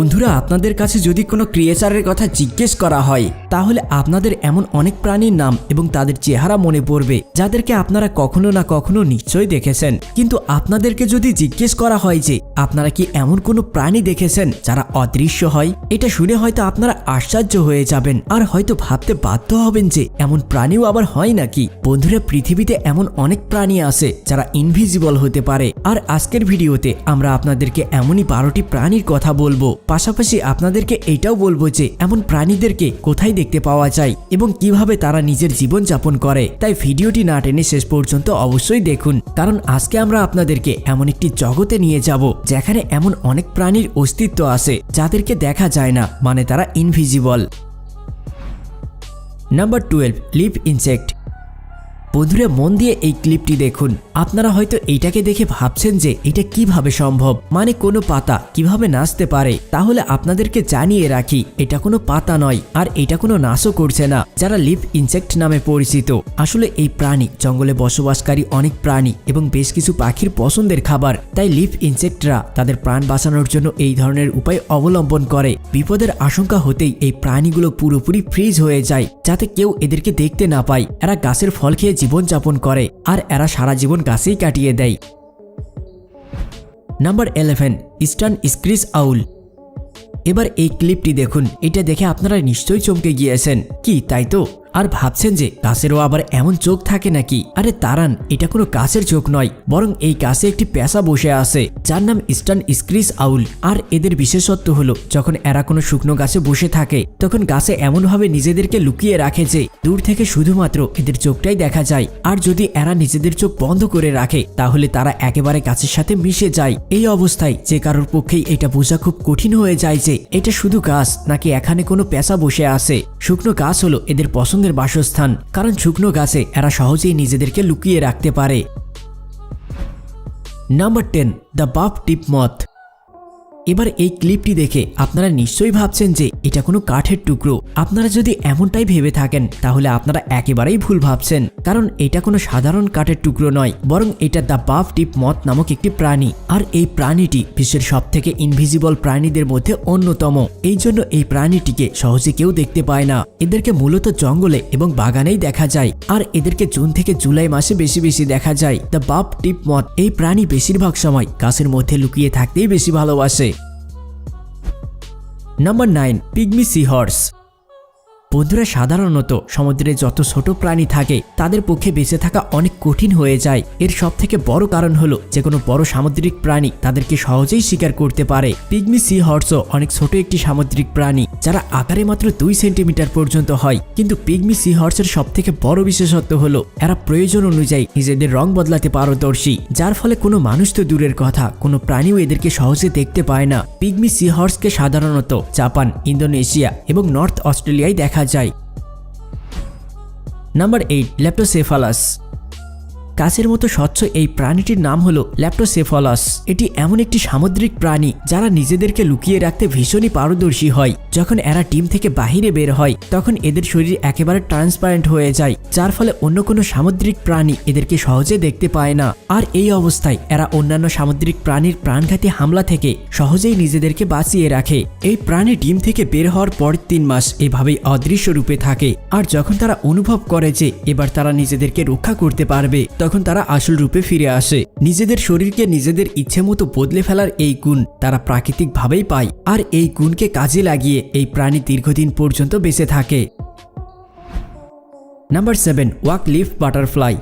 বন্ধুরা আপনাদের কাছে যদি কোনো ক্রিয়েচারের কথা জিজ্ঞেস করা হয় তাহলে আপনাদের এমন অনেক প্রাণীর নাম এবং তাদের চেহারা মনে পড়বে, যাদেরকে আপনারা কখনো না কখনো নিশ্চয়ই দেখেছেন। কিন্তু আপনাদেরকে যদি জিজ্ঞেস করা হয় যে, আপনারা কি এমন কোনো প্রাণী দেখেছেন যারা অদৃশ্য হয়? এটা শুনে হয়তো আপনারা আশ্চর্য হয়ে যাবেন আর হয়তো ভাবতে বাধ্য হবেন যে, এমন প্রাণীও আবার হয় নাকি? বন্ধুরা, পৃথিবীতে এমন অনেক প্রাণী আছে যারা ইনভিজিবল হতে পারে। আর আজকের ভিডিওতে আমরা আপনাদেরকে এমনই বারোটি প্রাণীর কথা বলব। পাশাপাশি আপনাদেরকে এটাও বলব যে, এমন প্রাণীদেরকে কোথায় দেখতে পাওয়া যায় এবং কীভাবে তারা নিজের জীবন যাপন করে, তাই ভিডিওটি না টেনে শেষ পর্যন্ত অবশ্যই দেখুন। কারণ আজকে আমরা আপনাদেরকে এমন একটি জগতে নিয়ে যাব, যেখানে এমন অনেক প্রাণীর অস্তিত্ব আছে, যাদেরকে দেখা যায় না মানে তারা invisible number twelve leaf insect বন্ধুরা, মন দিয়ে এই ক্লিপটি দেখুন। আপনারা হয়তো এইটাকে দেখে ভাবছেন যে এটা কীভাবে সম্ভব? মানে কোনো পাতা কীভাবে নাচতে পারে? তাহলে আপনাদেরকে জানিয়ে রাখি, এটা কোনো পাতা নয়, আর এটা কোনো নাচও করছে না, যারা লিভ ইনসেক্ট নামে পরিচিত। আসলে এই প্রাণী জঙ্গলে বসবাসকারী অনেক প্রাণী এবং বেশ কিছু পাখির পছন্দের খাবার। তাই লিভ ইনসেক্টরা তাদের প্রাণ বাঁচানোর জন্য এই ধরনের উপায় অবলম্বন করে। বিপদের আশঙ্কা হতেই এই প্রাণীগুলো পুরোপুরি ফ্রিজ হয়ে যায়, যাতে কেউ এদেরকে দেখতে না পায়। এরা গাছের ফল খেয়ে জীবনযাপন করে আর এরা সারা জীবন গাছেই কাটিয়ে দেয়। Number eleven eastern screech owl এবার এই ক্লিপটি দেখুন, এটা দেখে আপনারা নিশ্চয়ই চমকে গিয়েছেন। কি, তাই তো? আর ভাবছেন যে গাছেরও আবার এমন চোখ থাকে নাকি? আরে তারান, এটা কোনো গাছের চোখ নয়, বরং এই কাছে একটি পেশা বসে আছে, যার নাম ইস্টার্ন স্ক্রিস আউল। আর এদের বিশেষত্ব হলো, যখন এরা কোনো শুকনো গাছে বসে থাকে, তখন গাছে এমনভাবে নিজেদেরকে লুকিয়ে রাখে যে দূর থেকে শুধুমাত্র এদের চোখটাই দেখা যায়। আর যদি এরা নিজেদের চোখ বন্ধ করে রাখে, তাহলে তারা একেবারে গাছের সাথে মিশে যায়। এই অবস্থায় যে কারোর পক্ষেই এটা বোঝা খুব কঠিন হয়ে যায় যে এটা শুধু গাছ, নাকি এখানে কোনো পেশা বসে আছে। শুকনো গাছ হলো এদের পছন্দের বাসস্থান, কারণ শুকনো গাছে এরা সহজেই নিজেদেরকে লুকিয়ে রাখতে পারে। Number ten, the buff tip moth এবার এই ক্লিপটি দেখে আপনারা নিশ্চয়ই ভাবছেন যে এটা কোনো কাঠের টুকরো। আপনারা যদি এমনটাই ভেবে থাকেন, তাহলে আপনারা একেবারেই ভুল ভাবছেন। কারণ এটা কোনো সাধারণ কাঠের টুকরো নয়, বরং এটা দ্য বাফ টিপ মথ নামক একটি প্রাণী। আর এই প্রাণীটি বিশ্বের সব থেকে ইনভিজিবল প্রাণীদের মধ্যে অন্যতম। এই জন্য এই প্রাণীটিকে সহজে কেউ দেখতে পায় না। এদেরকে মূলত জঙ্গলে এবং বাগানেই দেখা যায়। আর এদেরকে জুন থেকে জুলাই মাসে বেশি বেশি দেখা যায়। দ্য বাফ টিপ মথ এই প্রাণী বেশিরভাগ সময় গাছের মধ্যে লুকিয়ে থাকতেই বেশি ভালোবাসে। Number nine pygmy sea horse বন্ধুরা সাধারণত সমুদ্রে যত ছোট প্রাণী থাকে, তাদের পক্ষে বেঁচে থাকা অনেক কঠিন হয়ে যায়। এর সব থেকে বড় কারণ হলো যে কোনো বড় সামুদ্রিক প্রাণী তাদেরকে সহজেই শিকার করতে পারে। পিগমি সি হর্সও অনেক ছোট একটি সামুদ্রিক প্রাণী। যারা আকারে মাত্র দুই সেন্টিমিটার পর্যন্ত হয়, কিন্তু পিগমি সি হর্সের সব থেকে বড় বিশেষত্ব হলো, এরা প্রয়োজন অনুযায়ী নিজেদের রং বদলাতে পারদর্শী, যার ফলে কোনো মানুষ তো দূরের কথা, কোনো প্রাণীও এদেরকে সহজে দেখতে পায় না। পিগমি সি হর্সকে সাধারণত জাপান, ইন্দোনেশিয়া এবং নর্থ অস্ট্রেলিয়ায় দেখা যায়। নাম্বার এইট ল্যাপ্টোসেফালাস কাছের মতো স্বচ্ছ এই প্রাণীটির নাম হলো ল্যাপ্টোসেফালাস। এটি এমন একটি সামুদ্রিক প্রাণী যারা নিজেদেরকে লুকিয়ে রাখতে ভীষণই পারদর্শী হয়। যখন এরা ডিম থেকে বাহিরে বের হয়, তখন এদের শরীর একেবারে ট্রান্সপারেন্ট হয়ে যায়, যার ফলে অন্য কোনো সামুদ্রিক প্রাণী এদেরকে সহজে দেখতে পায় না। আর এই অবস্থায় এরা অন্যান্য সামুদ্রিক প্রাণীর প্রাণঘাতী হামলা থেকে সহজেই নিজেদেরকে বাঁচিয়ে রাখে। এই প্রাণী ডিম থেকে বের হওয়ার পর তিন মাস এভাবেই অদৃশ্য রূপে থাকে। আর যখন তারা অনুভব করে যে এবার তারা নিজেদেরকে রক্ষা করতে পারবে, তখন তারা আসল রূপে ফিরে আসে, নিজেদের শরীরকে নিজেদের ইচ্ছে মতো বদলে ফেলার এই গুণ তারা প্রাকৃতিকভাবেই পায়, আর এই গুণকে কাজে লাগিয়ে এই প্রাণী দীর্ঘদিন পর্যন্ত বেঁচে থাকে। Number seven oak leaf butterfly.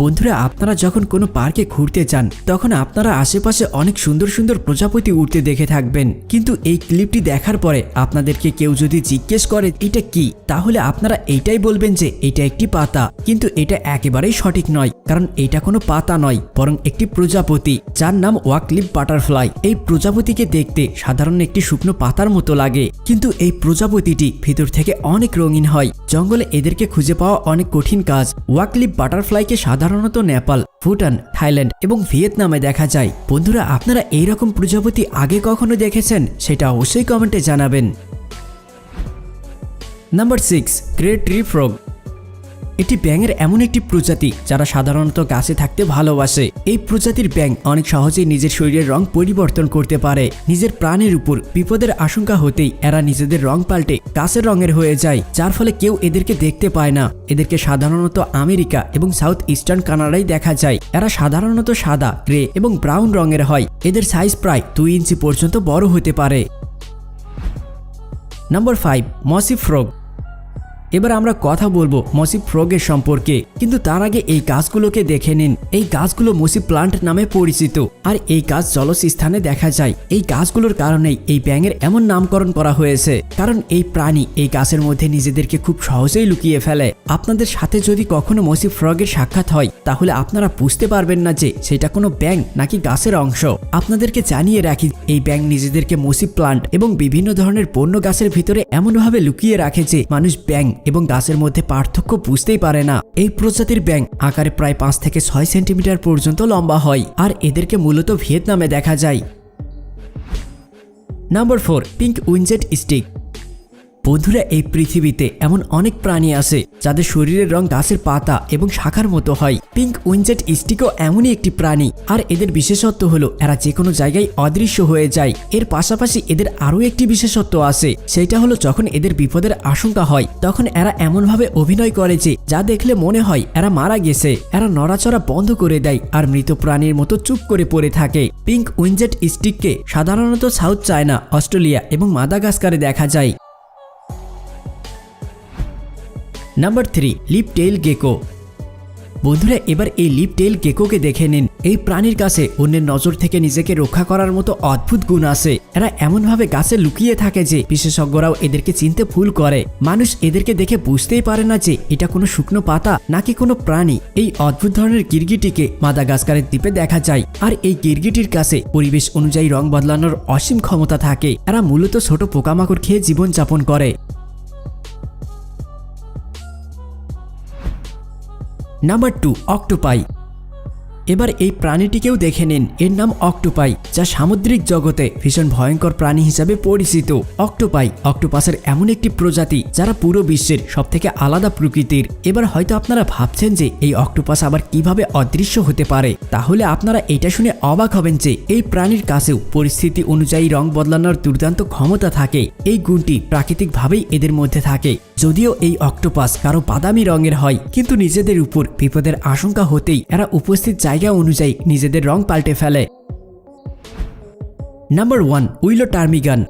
বন্ধুরা, আপনারা যখন কোনো পার্কে ঘুরতে যান, তখন আপনারা আশেপাশে অনেক সুন্দর সুন্দর প্রজাপতি উঠতে দেখে থাকবেন। কিন্তু এই ক্লিপটি দেখার পরে আপনাদেরকে কেউ যদি জিজ্ঞেস করে, এটা কি? তাহলে আপনারা এইটাই বলবেন যে, এটা একটি পাতা। কিন্তু এটা একেবারেই সঠিক নয়, কারণ এটা কোনো পাতা নয়, বরং একটি প্রজাপতি, যার নাম ওয়াকলিপ বাটারফ্লাই। এই প্রজাপতিকে দেখতে সাধারণ একটি শুকনো পাতার মতো লাগে, কিন্তু এই প্রজাপতিটি ভিতর থেকে অনেক রঙিন হয়। জঙ্গলে এদেরকে খুঁজে পাওয়া অনেক কঠিন কাজ। ওয়াকলিপ বাটারফ্লাইকে সাধারণত নেপাল, ভুটান, থাইল্যান্ড এবং ভিয়েতনামে দেখা যায়। বন্ধুরা, আপনারা এইরকম প্রজাপতি আগে কখনো দেখেছেন? সেটা অবশ্যই কমেন্টে জানাবেন। Number six great tree frog এটি ব্যাঙের এমন একটি প্রজাতি যারা সাধারণত গাছে থাকতে ভালোবাসে। এই প্রজাতির ব্যাঙ অনেক সহজেই নিজের শরীরের রং পরিবর্তন করতে পারে। নিজের প্রাণের উপর বিপদের আশঙ্কা হতেই এরা নিজেদের রং পাল্টে গাছের রঙের হয়ে যায়, যার ফলে কেউ এদেরকে দেখতে পায় না। এদেরকে সাধারণত আমেরিকা এবং সাউথ ইস্টার্ন কানাডায় দেখা যায়। এরা সাধারণত সাদা, গ্রে এবং ব্রাউন রঙের হয়। এদের সাইজ প্রায় দুই ইঞ্চি পর্যন্ত বড় হতে পারে। Number five, mossy frog. এবার আমরা কথা বলব মসি ফ্রগের সম্পর্কে। কিন্তু তার আগে এই গাছগুলোকে দেখে নিন। এই গাছগুলো মসি প্লান্ট নামে পরিচিত। আর এই গাছ জলস স্থানে দেখা যায়। এই গাছগুলোর কারণেই এই ব্যাঙের এমন নামকরণ করা হয়েছে। কারণ এই প্রাণী এই গাছের মধ্যে নিজেদেরকে খুব সহজেই লুকিয়ে ফেলে। আপনাদের সাথে যদি কখনো মসি ফ্রগের সাক্ষাৎ হয়, তাহলে আপনারা বুঝতে পারবেন না যে সেটা কোনো ব্যাঙ নাকি গাছের অংশ। আপনাদেরকে জানিয়ে রাখি, এই ব্যাঙ নিজেদেরকে মসি প্লান্ট এবং বিভিন্ন ধরনের পণ্য গাছের ভিতরে এমনভাবে লুকিয়ে রাখে যে মানুষ ব্যাঙ এবং দাসের মধ্যে পার্থক্য বুঝতেই পারে না। এই প্রজাতির ব্যাং আকারে প্রায় পাঁচ থেকে ছয় সেন্টিমিটার পর্যন্ত লম্বা হয় আর এদেরকে মূলত ভিয়েতনামে দেখা যায়। Number four, pink winged stick. বন্ধুরা, এই পৃথিবীতে এমন অনেক প্রাণী আছে যাদের শরীরের রং গাছের পাতা এবং শাখার মতো হয়। পিঙ্ক উইনজেট স্টিকও এমনই একটি প্রাণী। আর এদের বিশেষত্ব হলো, এরা যে কোনো জায়গায় অদৃশ্য হয়ে যায়। এর পাশাপাশি এদের আরও একটি বিশেষত্ব আছে, সেটা হলো যখন এদের বিপদের আশঙ্কা হয়, তখন এরা এমনভাবে অভিনয় করে যে, যা দেখলে মনে হয় এরা মারা গেছে। এরা নড়াচড়া বন্ধ করে দেয় আর মৃত প্রাণীর মতো চুপ করে পড়ে থাকে। পিঙ্ক উইনজেট স্টিককে সাধারণত সাউথ চায়না, অস্ট্রেলিয়া এবং মাদাগাস্কারে দেখা যায়। Number three leaf tail gecko বন্ধুরা, এবার এই লিপ টেইল গেকোকে দেখে নিন। এই প্রাণীর কাছে অন্যের নজর থেকে নিজেকে রক্ষা করার মতো অদ্ভুত গুণ আছে। এরা এমনভাবে গাছে লুকিয়ে থাকে যে বিশেষজ্ঞরাও এদেরকে চিনতে ভুল করে। মানুষ এদেরকে দেখে বুঝতেই পারে না যে এটা কোনো শুকনো পাতা নাকি কোনো প্রাণী। এই অদ্ভুত ধরনের গিরগিটিকে মাদাগাস্কারের দ্বীপে দেখা যায়। আর এই গিরগিটির কাছে পরিবেশ অনুযায়ী রং বদলানোর অসীম ক্ষমতা থাকে। এরা মূলত ছোট পোকামাকড় খেয়ে জীবনযাপন করে। নাম্বার টু অক্টোপাই এবার এই প্রাণীটিকেও দেখে নিন। এর নাম অক্টোপাই যা সামুদ্রিক জগতে ভীষণ ভয়ঙ্কর প্রাণী হিসাবে পরিচিত। অক্টোপাই অক্টোপাসের এমন একটি প্রজাতি, যারা পুরো বিশ্বের সবথেকে আলাদা প্রকৃতির। এবার হয়তো আপনারা ভাবছেন যে এই অক্টোপাস আবার কীভাবে অদৃশ্য হতে পারে? তাহলে আপনারা এটা শুনে অবাক হবেন যে এই প্রাণীর কাছেও পরিস্থিতি অনুযায়ী রং বদলানোর দুর্দান্ত ক্ষমতা থাকে। এই গুণটি প্রাকৃতিকভাবেই এদের মধ্যে থাকে। যদিও এই অক্টোপাস কারও বাদামি রঙের হয়, কিন্তু নিজেদের উপর বিপদের আশঙ্কা হতেই এরা উপস্থিত জায়গা অনুযায়ী নিজেদের রং পাল্টে ফেলে। নাম্বার ওয়ান উইলো টার্মিগান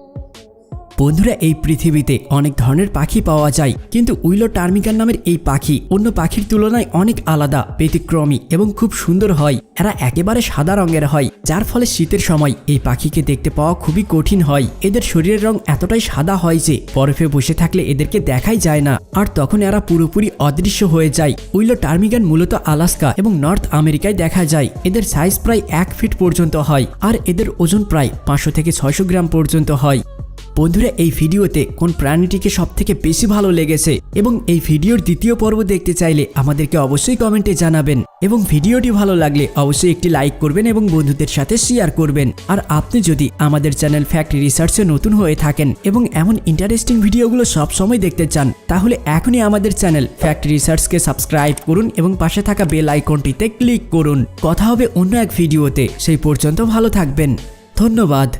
বন্ধুরা, এই পৃথিবীতে অনেক ধরনের পাখি পাওয়া যায়, কিন্তু উইলো টার্মিগান নামের এই পাখি অন্য পাখির তুলনায় অনেক আলাদা, ব্যতিক্রমী এবং খুব সুন্দর হয়। এরা একেবারে সাদা রঙের হয়, যার ফলে শীতের সময় এই পাখিকে দেখতে পাওয়া খুবই কঠিন হয়। এদের শরীরের রং এতটাই সাদা হয় যে বরফে বসে থাকলে এদেরকে দেখাই যায় না। আর তখন এরা পুরোপুরি অদৃশ্য হয়ে যায়। উইলো টার্মিগান মূলত আলাস্কা এবং নর্থ আমেরিকায় দেখা যায়। এদের সাইজ প্রায় এক ফিট পর্যন্ত হয়, আর এদের ওজন প্রায় পাঁচশো থেকে ছয়শো গ্রাম পর্যন্ত হয়। বন্ধুরা, এই ভিডিওতে কোন প্রাণীটিকে সব থেকে বেশি ভালো লেগেছে এবং এই ভিডিওর দ্বিতীয় পর্ব দেখতে চাইলে আমাদেরকে অবশ্যই কমেন্টে জানাবেন এবং ভিডিওটি ভালো লাগলে অবশ্যই একটি লাইক করবেন এবং বন্ধুদের সাথে শেয়ার করবেন। আর আপনি যদি আমাদের চ্যানেল ফ্যাক্ট রিসার্চে নতুন হয়ে থাকেন এবং এমন ইন্টারেস্টিং ভিডিওগুলো সব সময় দেখতে চান, তাহলে এখনই আমাদের চ্যানেল ফ্যাক্ট রিসার্চকে সাবস্ক্রাইব করুন এবং পাশে থাকা বেল আইকনটিতে ক্লিক করুন। কথা হবে অন্য এক ভিডিওতে। সেই পর্যন্ত ভালো থাকবেন। ধন্যবাদ।